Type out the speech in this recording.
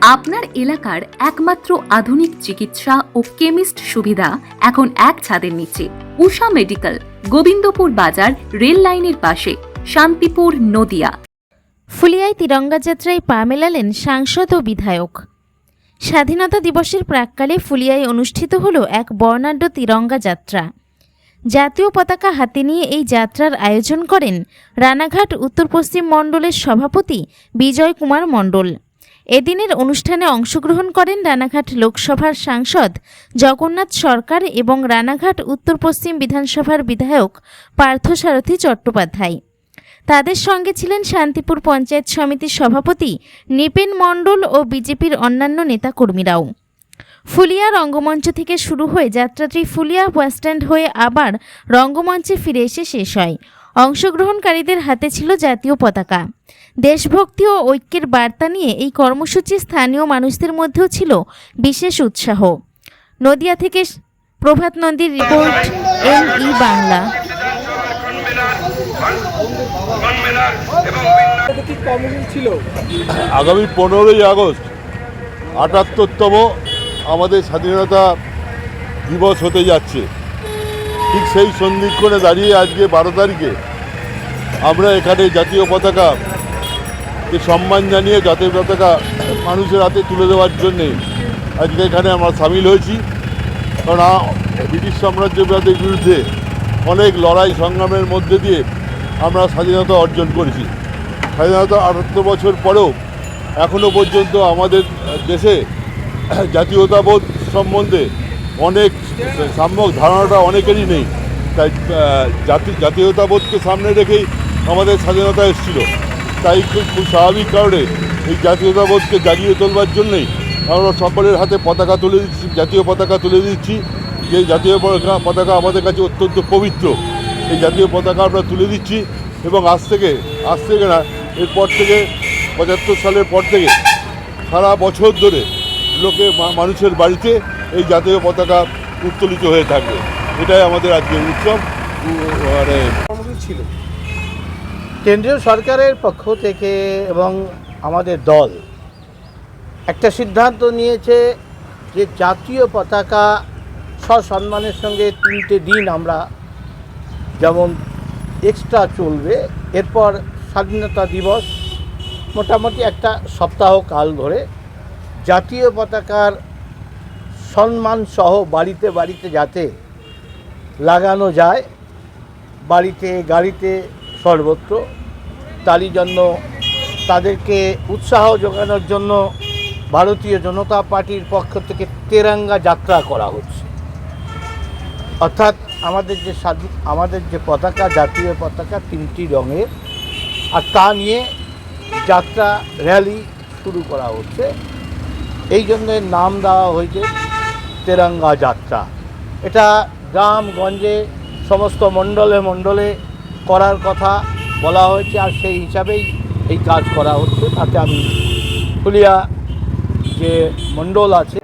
আপনার এলাকার একমাত্র আধুনিক চিকিৎসা ও কেমিস্ট সুবিধা এখন এক ছাদের নিচে। উষা মেডিকেল, গোবিন্দপুর বাজার, রেল লাইনের পাশে, শান্তিপুর, নদিয়া। ফুলিয়ায় তিরঙ্গা যাত্রায় পা মেলালেন সাংসদ ও বিধায়ক। স্বাধীনতা দিবসের প্রাককালে ফুলিয়ায় অনুষ্ঠিত হলো এক বর্ণাঢ্য তিরঙ্গা যাত্রা। জাতীয় পতাকা হাতে নিয়ে এই যাত্রার আয়োজন করেন রানাঘাট উত্তর পশ্চিম মণ্ডলের সভাপতি বিজয় কুমার মণ্ডল। এদিনের অনুষ্ঠানে অংশগ্রহণ করেন রানাঘাট লোকসভার সাংসদ জগন্নাথ সরকার এবং রানাঘাট উত্তর পশ্চিম বিধানসভার বিধায়ক পার্থসারথী চট্টোপাধ্যায়। তাদের সঙ্গে ছিলেন শান্তিপুর পঞ্চায়েত সমিতির সভাপতি নিপেন মণ্ডল ও বিজেপির অন্যান্য নেতাকর্মীরাও। ফুলিয়া রঙ্গমঞ্চ থেকে শুরু হয়ে যাত্রাটি ফুলিয়া বাসস্ট্যান্ড হয়ে আবার রঙ্গমঞ্চে ফিরে এসে শেষ হয়। অংশগ্রহণকারীদের হাতে ছিল জাতীয় পতাকা। দেশভক্তি ও ঐক্যের বার্তা নিয়ে এই কর্মসূচি স্থানীয় মানুষদের মধ্যেও ছিল বিশেষ উৎসাহ। নদিয়া থেকে প্রভাত নন্দীর রিপোর্ট এম ই বাংলা। আগামী পনেরোই আগস্ট, আটাত্তরতম আমাদের স্বাধীনতা দিবস হতে যাচ্ছে। ঠিক সেই সন্ধিক্ষণে দাঁড়িয়ে আজকে বারো তারিখে আমরা এখানে জাতীয় পতাকা কে সম্মান জানিয়ে জাতীয় পতাকা মানুষের হাতে তুলে দেওয়ার জন্যে আজকে এখানে আমরা সামিল হয়েছি। কারণ ব্রিটিশ সাম্রাজ্যবাদের বিরুদ্ধে অনেক লড়াই সংগ্রামের মধ্যে দিয়ে আমরা স্বাধীনতা অর্জন করেছি। স্বাধীনতা আটাত্তর বছর পরেও এখনও পর্যন্ত আমাদের দেশে জাতীয়তাবোধ সম্বন্ধে অনেক সাম্যক ধারণাটা অনেকেরই নেই। তাই জাতি, জাতীয়তাবোধকে সামনে রেখেই আমাদের স্বাধীনতা এসেছিল। তাই খুব খুব স্বাভাবিক কারণে এই জাতীয়তাবোধকে জাগিয়ে তোলবার জন্যই আমরা সকলের হাতে পতাকা তুলে দিচ্ছি, জাতীয় পতাকা তুলে দিচ্ছি। যে জাতীয় পতাকা পতাকা আমাদের কাছে অত্যন্ত পবিত্র। এই জাতীয় পতাকা আমরা তুলে দিচ্ছি এবং আজ থেকে আজ থেকে না, এরপর থেকে পঁচাত্তর সালের পর থেকে সারা বছর ধরে লোকে মানুষের বাড়িতে এই জাতীয় পতাকা উত্তোলিত হয়ে থাকবে এটাই আমাদের আজকের উৎসব। মানে ছিল। কেন্দ্রীয় সরকারের পক্ষ থেকে এবং আমাদের দল একটা সিদ্ধান্ত নিয়েছে যে জাতীয় পতাকা সসম্মানের সঙ্গে তিনটে দিন আমরা যেমন এক্সট্রা চলবে এরপর স্বাধীনতা দিবস মোটামুটি একটা সপ্তাহ কাল ধরে জাতীয় পতাকার সম্মান সহ বাড়িতে বাড়িতে যাতে লাগানো যায়, বাড়িতে, গাড়িতে সর্বত্র, তারই জন্য তাদেরকে উৎসাহ যোগানোর জন্য ভারতীয় জনতা পার্টির পক্ষ থেকে তেরাঙ্গা যাত্রা করা হচ্ছে। অর্থাৎ আমাদের যে স্বাধীন আমাদের যে পতাকা, জাতীয় পতাকা তিনটি রঙের, আর তা নিয়ে যাত্রা র্যালি শুরু করা হচ্ছে। এই জন্য নাম দেওয়া হয়েছে তেরঙ্গা যাত্রা। এটা গ্রামগঞ্জে সমস্ত মণ্ডলে মণ্ডলে করার কথা বলা হয়েছে আর সেই হিসাবেই এই কাজ করা হচ্ছে। তাতে আমি ফুলিয়া যে মণ্ডল আছে